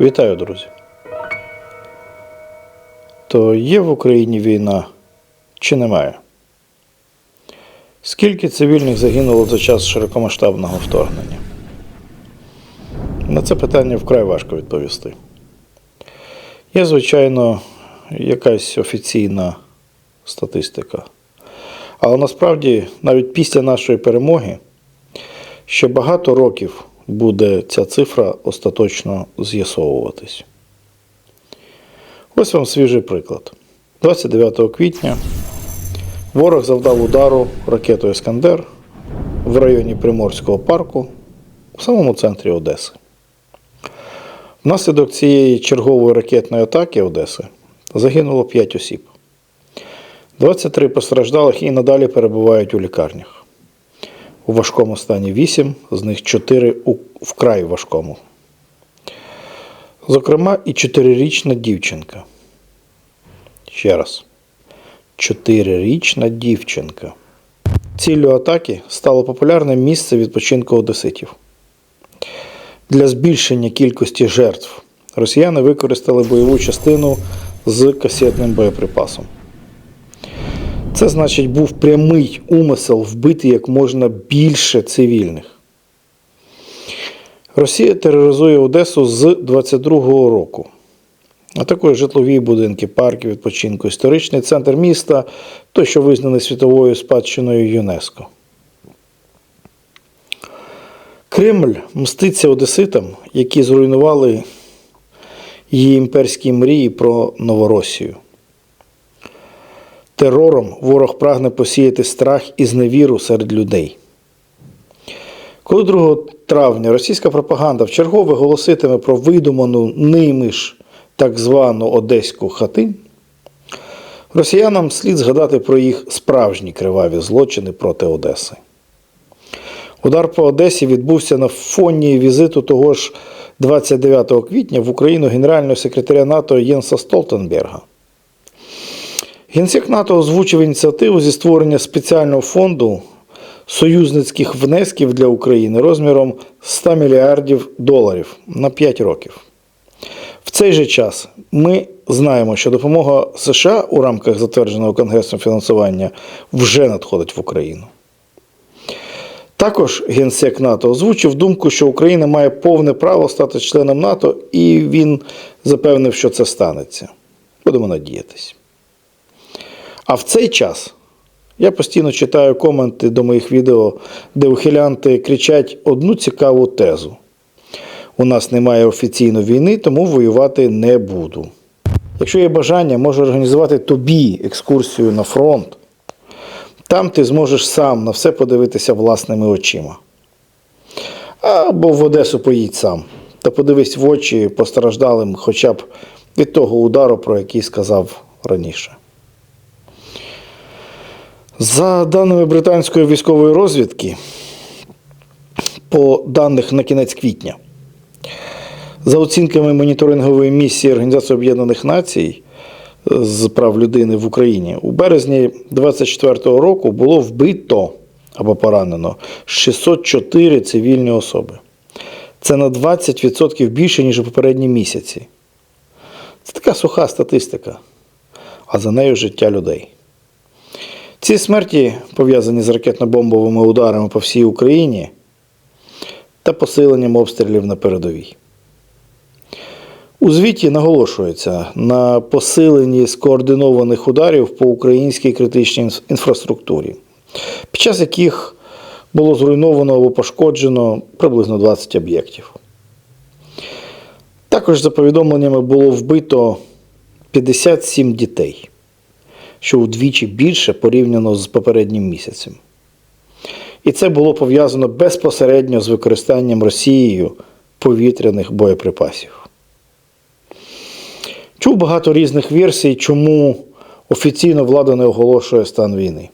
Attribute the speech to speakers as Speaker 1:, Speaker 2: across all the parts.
Speaker 1: Вітаю, друзі. То є в Україні війна чи немає? Скільки цивільних загинуло за час широкомасштабного вторгнення? На це питання вкрай важко відповісти. Є, звичайно, якась офіційна статистика. Але насправді, навіть після нашої перемоги, ще багато років буде ця цифра остаточно з'ясовуватись. Ось вам свіжий приклад. 29 квітня ворог завдав удару ракетою Іскандер в районі Приморського парку в самому центрі Одеси. Внаслідок цієї чергової ракетної атаки Одеси загинуло 5 осіб. 23 постраждалих і надалі перебувають у лікарнях. У важкому стані 8, з них 4 у вкрай важкому. Зокрема, і 4-річна дівчинка. Ще раз. 4-річна дівчинка. Ціллю атаки стало популярне місце відпочинку одеситів. Для збільшення кількості жертв росіяни використали бойову частину з касетним боєприпасом. Це значить був прямий умисел вбити як можна більше цивільних. Росія тероризує Одесу з 22-го року. А також житлові будинки, парки відпочинку, історичний центр міста, той, що визнаний світовою спадщиною ЮНЕСКО. Кремль мститься одеситам, які зруйнували її імперські мрії про Новоросію. Терором ворог прагне посіяти страх і зневіру серед людей. Коли 2 травня російська пропаганда вчергове голоситиме про видуману ними ж так звану Одеську хатинь, росіянам слід згадати про їх справжні криваві злочини проти Одеси. Удар по Одесі відбувся на фоні візиту того ж 29 квітня в Україну генерального секретаря НАТО Єнса Столтенберга. Генсек НАТО озвучив ініціативу зі створення спеціального фонду союзницьких внесків для України розміром 100 мільярдів доларів на 5 років. В цей же час ми знаємо, що допомога США у рамках затвердженого Конгресом фінансування вже надходить в Україну. Також генсек НАТО озвучив думку, що Україна має повне право стати членом НАТО, і він запевнив, що це станеться. Будемо надіятись. А в цей час я постійно читаю коменти до моїх відео, де ухилянти кричать одну цікаву тезу: у нас немає офіційної війни, тому воювати не буду. Якщо є бажання, можу організувати тобі екскурсію на фронт. Там ти зможеш сам на все подивитися власними очима. Або в Одесу поїдь сам та подивись в очі постраждалим хоча б від того удару, про який сказав раніше. За даними британської військової розвідки, по даних на кінець квітня, за оцінками моніторингової місії Організації Об'єднаних Націй з прав людини в Україні, у березні 2024 року було вбито або поранено 604 цивільні особи. Це на 20% більше, ніж у попередні місяці. Це така суха статистика, а за нею життя людей. Ці смерті пов'язані з ракетно-бомбовими ударами по всій Україні та посиленням обстрілів на передовій. У звіті наголошується на посиленні скоординованих ударів по українській критичній інфраструктурі, під час яких було зруйновано або пошкоджено приблизно 20 об'єктів. Також, за повідомленнями, було вбито 57 дітей що вдвічі більше порівняно з попереднім місяцем. І це було пов'язано безпосередньо з використанням Росією повітряних боєприпасів. Чув багато різних версій, чому офіційно влада не оголошує стан війни,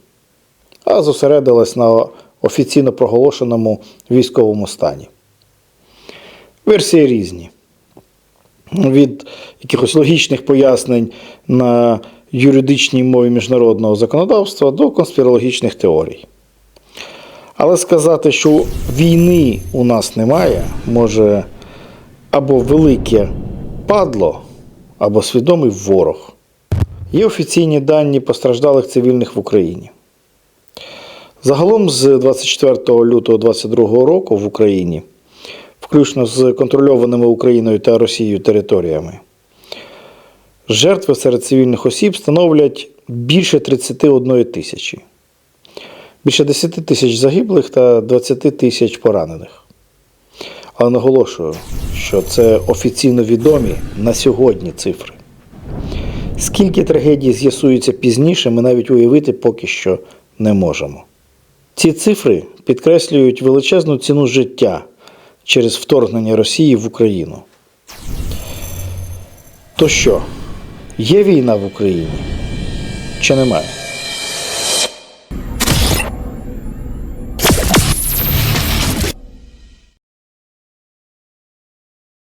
Speaker 1: а зосередилась на офіційно проголошеному військовому стані. Версії різні. Від якихось логічних пояснень на юридичній мові міжнародного законодавства до конспірологічних теорій. Але сказати, що війни у нас немає, може або велике падло або свідомий ворог. Є офіційні дані постраждалих цивільних в Україні. Загалом з 24 лютого 2022 року в Україні, включно з контрольованими Україною та Росією територіями, жертви серед цивільних осіб становлять більше 31 тисячі, більше 10 тисяч загиблих та 20 тисяч поранених. Але наголошую, що це офіційно відомі на сьогодні цифри. Скільки трагедій з'ясується пізніше, ми навіть уявити поки що не можемо. Ці цифри підкреслюють величезну ціну життя через вторгнення Росії в Україну. То що, є війна в Україні? Чи немає?